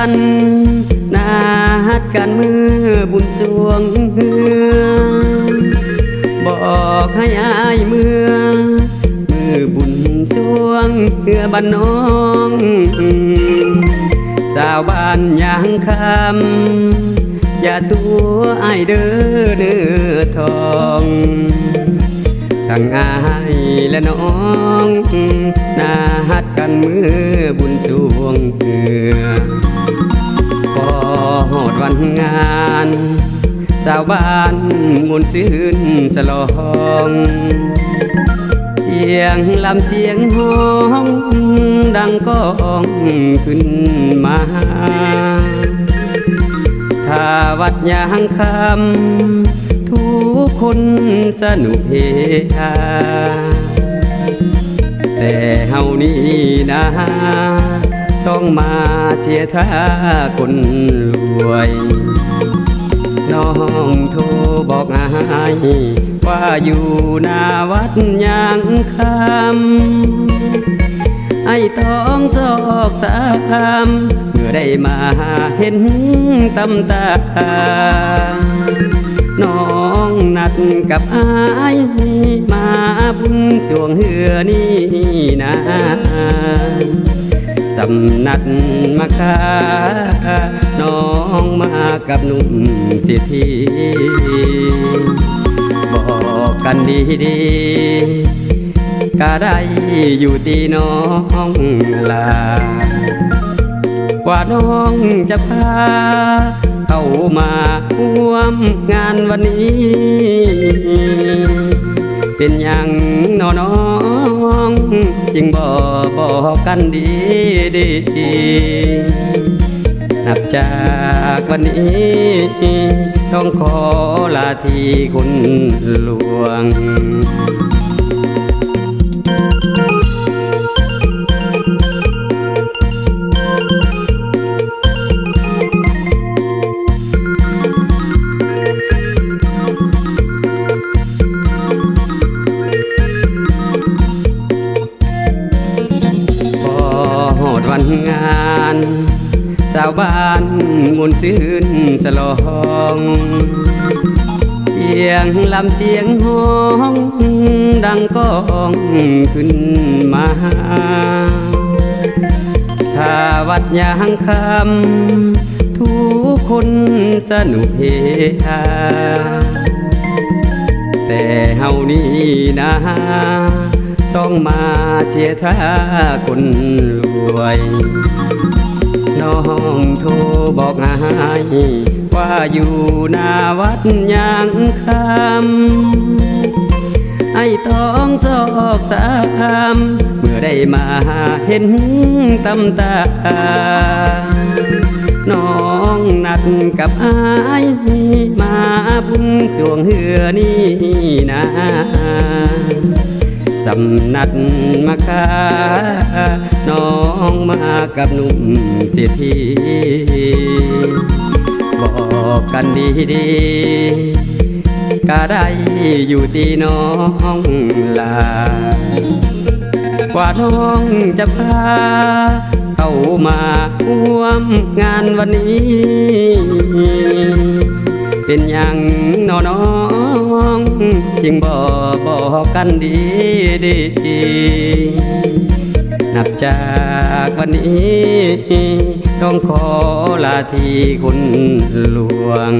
ันนาฮัดกันมือบุญสวงเฮือบอกให้อายเมื่อมือบุญสวงเฮือบ้านน้องสาวบ้านยางคำอย่าตัวไอเด้อเนื้อทองทั้งอายและน้องนาฮัดกันมือบุญสวงเกลือ พอหอดวันงานสาวบ้านมวนซื่นสลองเสียงลำเสียงห้องดังก้องขึ้นมาถ้าวัดยางคำทุกคนสนุกเฮฮาแต่เฮานี่นะ ต้องมาเสียท่าคนรวย น้องโทรบอกอายว่าอยู่หน้าวัดยางคำไอ้ต้องซอกสามเมื่อได้มาเห็นตำตา น้องนัดกับอายมาบุญสวงเหือนี่นะ สำนักมาคาน้องมากับหนุ่มสียทีบอกกันดีดีๆก็ได้อยู่ที่น้องลา กว่าน้องจะพา เข้ามาร่วมงานวันนี้ จึงบอกบอกกันดีดีนับจากวันนี้ต้องขอลาทีคุณหลวง งานสาวบ้านมวนซื่นสลองเสียงลำเสียงห้องดังก้องขึ้นมาถ้าวัดยางคำทุกคนสนุกเฮฮาแต่เฮานี่นะ ต้องมาเสียท่าคนรวย น้องโทรบอกอายว่าอยู่หน้าวัดยางคำไอ้ต้องซอกสามเมื่อได้มาเห็นตำตา น้องนัดกับอายมาบุญสวงเหือนี่นะ สำนักมาคาน้องมากับหนุ่มเสียทีบอกกันดีดีๆก็ได้อยู่ที่น้องลา กว่าน้องจะพาเข้ามาร่วมงานวันนี้ เป็นอย่างน้องจึงบอก กันดีดี นับจากวันนี้ ต้องขอลาทีคุณหลวง